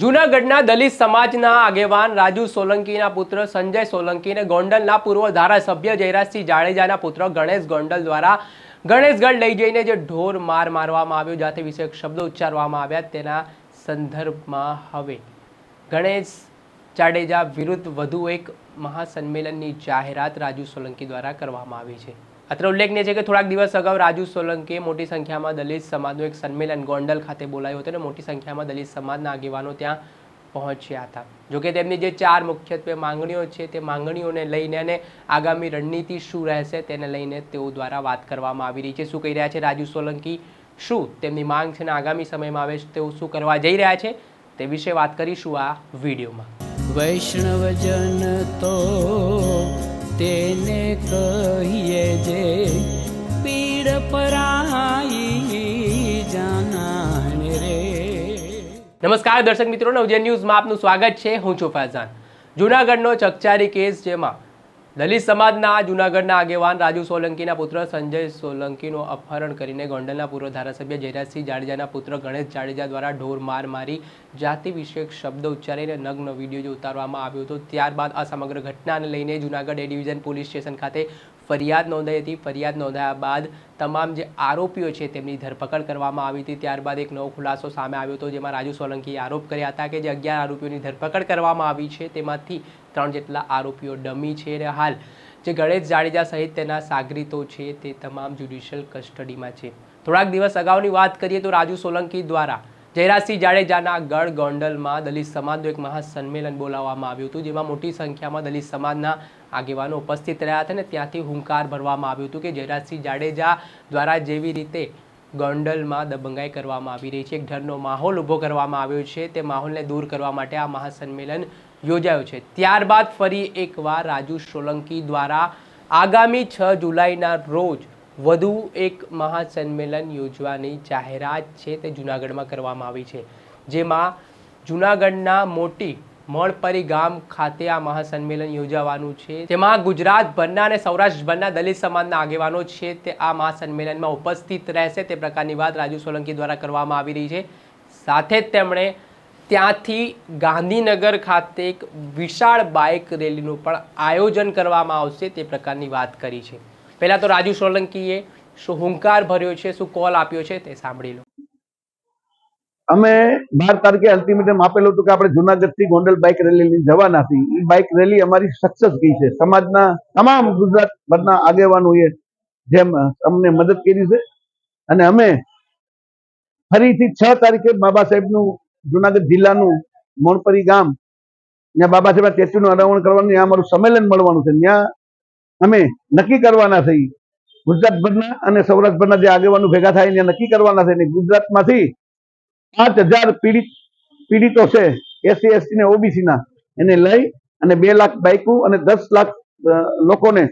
જૂનાગઢના દલિત સમાજના આગેવાન રાજુ સોલંકીના પુત્ર સંજય સોલંકીને ગોંડલના પૂર્વ ધારાસભ્ય જયરાજસિંહ જાડેજાના પુત્ર ગણેશ ગોંડલ દ્વારા ગણેશગઢ લઈ જઈને જે ઢોર માર મારવામાં આવ્યો જાતે વિષયક શબ્દો ઉચ્ચારવામાં આવ્યા, તેના સંદર્ભમાં હવે ગણેશ જાડેજા વિરુદ્ધ વધુ એક મહાસંમેલનની જાહેરાત રાજુ સોલંકી દ્વારા કરવામાં આવી છે. અત્રે ઉલ્લેખનીય છે કે થોડાક દિવસ અગાઉ રાજુ સોલંકીએ મોટી સંખ્યામાં દલિત સમાજનું એક સંમેલન ગોંડલ ખાતે બોલાયું હતું અને મોટી સંખ્યામાં દલિત સમાજના આગેવાનો ત્યાં પહોંચ્યા હતા. જોકે તેમની જે ચાર મુખ્યત્વે માંગણીઓ છે તે માંગણીઓને લઈને અને આગામી રણનીતિ શું રહેશે તેને લઈને તેઓ દ્વારા વાત કરવામાં આવી રહી છે. શું કહી રહ્યા છે રાજુ સોલંકી? શું તેમની માંગ છે અને આગામી સમયમાં આવે છે તેઓ શું કરવા જઈ રહ્યા છે તે વિશે વાત કરીશું આ વિડીયોમાં. વૈષ્ણવજન તો તેને કહીએ જે પીડ પરાઈ જાણે રે. નમસ્કાર દર્શક મિત્રો નવજન ન્યૂઝમાં આપનું સ્વાગત છે. હું છું ફૈઝાન. જૂનાગઢનો ચકચારી કેસ જેમાં દલિત સમાજના જૂનાગઢના આગેવાન રાજુ સોલંકીના પુત્ર સંજય સોલંકીનું અપહરણ કરીને ગોંડલના પૂર્વ ધારાસભ્ય જયરાજસિંહ જાડેજાના પુત્ર ગણેશ જાડેજા દ્વારા ઢોર માર મારી જાતિ વિશેક શબ્દ ઉચ્ચારીને નગ્ન વીડિયો જે ઉતારવામાં આવ્યો હતો. ત્યારબાદ આ સમગ્ર ઘટનાને લઈને Junagadh A division police station ખાતે ફરિયાદ નોંધાઈ હતી. ફરિયાદ નોંધાયા બાદ તમામ જે આરોપીઓ છે તેમની ધરપકડ કરવામાં આવી હતી. ત્યારબાદ એક નવો ખુલાસો સામે આવ્યો હતો, જેમાં રાજુ સોલંકીએ આરોપ કર્યા હતા કે જે અગિયાર આરોપીઓની ધરપકડ કરવામાં આવી છે, તેમાંથી ત્રણ જેટલા આરોપીઓ ડમી છે. અને હાલ જે ગણેશ જાડેજા સહિત તેના સાગરીતો છે, તે તમામ જ્યુડિશિયલ કસ્ટડીમાં છે. થોડાક દિવસ અગાઉની વાત કરીએ તો રાજુ સોલંકી દ્વારા જયરાજસિંહ જાડેજાના ગઢ ગોંડલમાં દલિત સમાજનું એક મહાસંમેલન બોલાવવામાં આવ્યું હતું, જેમાં મોટી સંખ્યામાં દલિત સમાજના આગેવાનો ઉપસ્થિત રહ્યા હતા અને ત્યાંથી હુંકાર ભરવામાં આવ્યું હતું કે જયરાજસિંહ જાડેજા દ્વારા જેવી રીતે ગોંડલમાં દબંગાઈ કરવામાં આવી રહી છે, એક ડરનો માહોલ ઊભો કરવામાં આવ્યો છે, તે માહોલને દૂર કરવા માટે આ મહાસંમેલન યોજાયું છે. ત્યારબાદ ફરી એકવાર રાજુ સોલંકી દ્વારા આગામી છ જુલાઈના રોજ વધુ એક મહાસંમેલન યોજવાની જાહેરાત છે તે જૂનાગઢમાં કરવામાં આવી છે. જેમાં જૂનાગઢના મોટી મળપરી ગામ ખાતે આ મહાસંમેલન યોજાવાનું છે. તેમાં ગુજરાતભરના અને સૌરાષ્ટ્રભરના દલિત સમાજના આગેવાનો છે તે આ મહાસંમેલનમાં ઉપસ્થિત રહેશે. તે પ્રકારની વાત રાજુ સોલંકી દ્વારા કરવામાં આવી રહી છે. સાથે જ તેમણે ત્યાંથી ગાંધીનગર ખાતે એક વિશાળ બાઇક રેલીનું પણ આયોજન કરવામાં આવશે તે પ્રકારની વાત કરી છે. પહેલાં તો રાજુ સોલંકીએ શું હુંકાર ભર્યો છે, શું કોલ આપ્યો છે તે સાંભળી લો. અમે બાર તારીખે અલ્ટિમેટમ આપેલું હતું કે આપણે જુનાગઢથી ગોંડલ બાઇક રેલી જવાના હતી એ બાઇક રેલી અમારી સક્સેસ ગઈ છે. સમાજના તમામ ગુજરાત ભરના આગેવાનોએ જેમ, અમને મદદ કરી છે. અને અમે ફરીથી છ તારીખે બાબા સાહેબનું જુનાગઢ જિલ્લાનું મોણપરી ગામ ત્યાં બાબા સાહેબ સ્ટેચ્યુનું અનાવરણ કરવાનું, ત્યાં અમારું સંમેલન મળવાનું છે. ત્યાં અમે નક્કી કરવાના થઈ ગુજરાતભરના અને સૌરાષ્ટ્રભરના જે આગેવાનો ભેગા થાય એને નક્કી કરવાના છે. અને ગુજરાતમાંથી પાંચ હજાર પીડિત, પીડિતો છે, એસસી, એસટી ને ઓબીસીના. એને લઈ અને બે લાખ બાઇકો અને દસ લાખ લોકોને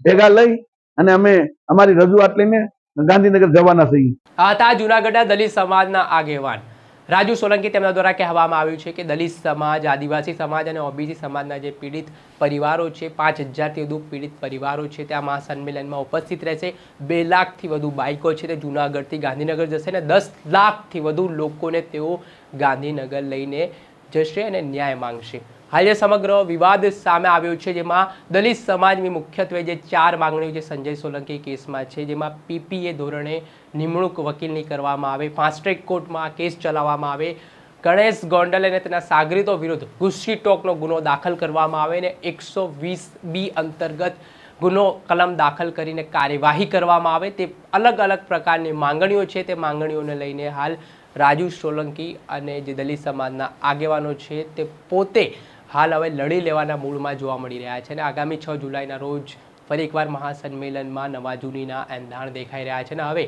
ભેગા લઈ અને અમે અમારી રજૂઆત લઈને ગાંધીનગર જવાના છીએ. આ હતા જુનાગઢના દલિત સમાજના આગેવાન. રાજુ સોલંકી તેમના દ્વારા કહેવામાં આવ્યું છે કે દલિત સમાજ, આદિવાસી સમાજ અને ઓબીસી સમાજના જે પીડિત પરિવારો છે, પાંચ હજારથી વધુ પીડિત પરિવારો છે, તે આ મહાસંમેલનમાં ઉપસ્થિત રહેશે. બે લાખથી વધુ બાઇકો છે તે જૂનાગઢથી ગાંધીનગર જશે અને દસ લાખથી વધુ લોકોને તેઓ ગાંધીનગર લઈને જશે અને ન્યાય માંગશે. હાલ જે સમગ્ર વિવાદ સામે આવ્યો છે, જેમાં દલિત સમાજની મુખ્યત્વે જે ચાર માંગણીઓ છે, સંજય સોલંકી કેસમાં છે, જેમાં પીપીએ ધોરણે નિમણૂક વકીલની કરવામાં આવે, ફાસ્ટ ટ્રેક કોર્ટમાં કેસ ચલાવવામાં આવે, ગણેશ ગોંડલ અને તેના સાગરીતો વિરુદ્ધ ગુસ્સી ટોકનો ગુનો દાખલ કરવામાં આવે અને એકસો વીસ બી અંતર્ગત ગુનો કલમ દાખલ કરીને કાર્યવાહી કરવામાં આવે. તે અલગ અલગ પ્રકારની માંગણીઓ છે, તે માંગણીઓને લઈને હાલ રાજુ સોલંકી અને જે દલિત સમાજના આગેવાનો છે, તે પોતે હાલ હવે લડી લેવાના મૂળમાં જોવા મળી રહ્યા છે અને આગામી છ જુલાઈના રોજ ફરી એકવાર મહાસંમેલનમાં નવા જૂનીના એંધાણ દેખાઈ રહ્યા છે અને હવે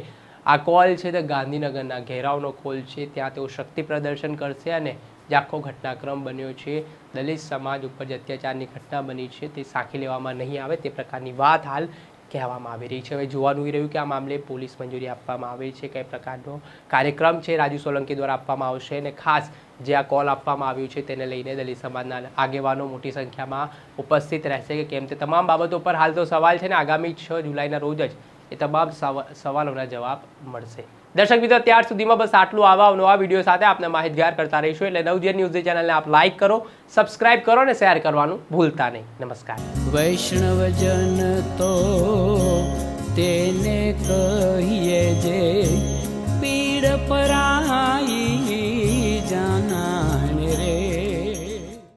આ કોલ છે તે ગાંધીનગરના ઘેરાવનો કોલ છે. ત્યાં તેઓ શક્તિ પ્રદર્શન કરશે અને જે આખો ઘટનાક્રમ બન્યો છે, દલિત સમાજ ઉપર જે અત્યાચારની ઘટના બની છે તે સાખી લેવામાં નહીં આવે તે પ્રકારની વાત હાલ કહેવામાં આવી રહી છે. હવે જોવાનું રહ્યું કે આ મામલે પોલીસ મંજૂરી આપવામાં આવે છે કઈ પ્રકારનો કાર્યક્રમ છે રાજુ સોલંકી દ્વારા આપવામાં આવશે અને ખાસ જે આ કોલ આપવામાં આવ્યું છે તેને લઈને દલિત સમાજના આગેવાનો મોટી સંખ્યામાં ઉપસ્થિત રહેશે કે કેમ તે તમામ બાબતો પર હાલ તો સવાલ છે ને આગામી છ જુલાઈના રોજ જ એ તમામ સવા- સવાલોના જવાબ મળશે. દર્શક મિત્રો, ત્યાર સુધીમાં બસ આટલું આવા નવા વીડિયો સાથે આપને માહિતગાર કરતા રહીશું એટલે નવજીવન ન્યૂઝ ચેનલને આપ લાઇક કરો, સબસ્ક્રાઇબ કરો અને શેર કરવાનું ભૂલતા નહીં. નમસ્કાર. વૈષ્ણવજન તો તેને